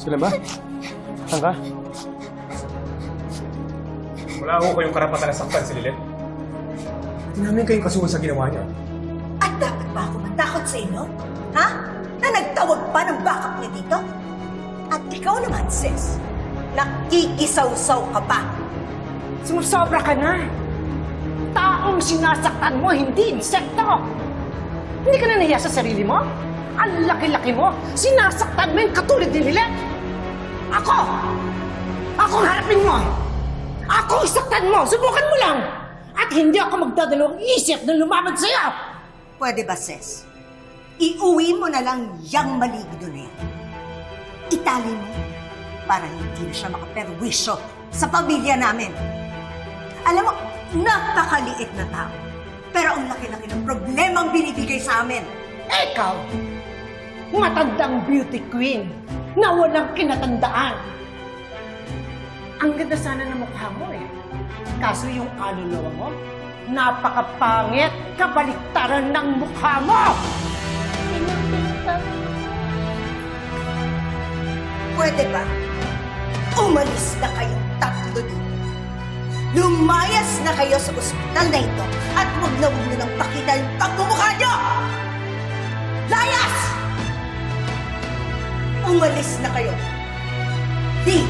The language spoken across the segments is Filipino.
Sila ba? Saan ka? Wala ako kayong karapatan na saktan si Lilith. Namin kayong kasuhan sa ginawa niyo. At dapat ba ako matakot sa inyo? Ha? Na nagtawag pa ng backup niya dito? At ikaw naman, sis, nakikisaw-saw ka pa. Sumusobra ka na. Taong sinasaktan mo, hindi insekto. Hindi ka na nahiya sa sarili mo? Ang laki-laki mo, sinasaktan mo yung katulad ni Lilet. Ako! Ako ang harapin mo! Ako ang saktan mo! Subukan mo lang! At hindi ako magdadalawang isip na lumaban sa'yo! Pwede ba, sis? Iuwi mo na lang yang maligdo na yan. Itali mo para hindi na siya makaperwisyo sa pamilya namin. Alam mo, napakaliit na tao. Pero ang laki-laki ng problemang binibigay sa amin. Ikaw, matandang beauty queen na walang kinatandaan. Ang ganda sana ng mukha mo eh. Kaso yung kaluluwa mo, napakapangit kabaliktaran ng mukha mo! Pwede ba? Umalis na kayong tatlo dito. Lumayas na kayo sa ospital na ito at huwag na huwag nyo nang pakita yung pagmumukha nyo! Umalis na kayo. Di!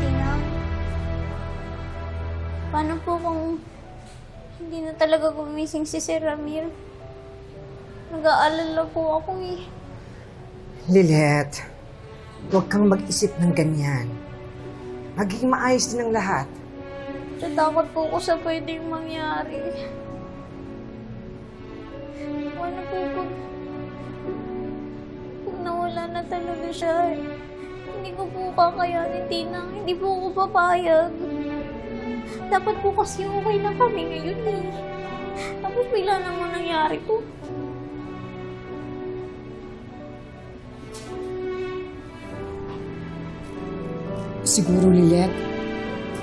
Tina, paano po kung hindi na talaga gumising si Sir Ramir? Nag-aalala po ako eh. Lilet, huwag kang mag-isip ng ganyan. Magiging maayos din ang lahat. Natakot po ako sa pwedeng mangyari. Paano po kung, kung nawala na talaga siya? Hindi ko po kakayanin, Tina. Hindi po ako papayag. Dapat po kasi okay na kami ngayon eh. Tapos bigla naman nangyari po. Siguro, Lilet,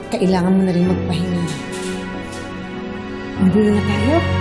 kailangan mo na rin magpahinga. Umuwi na tayo.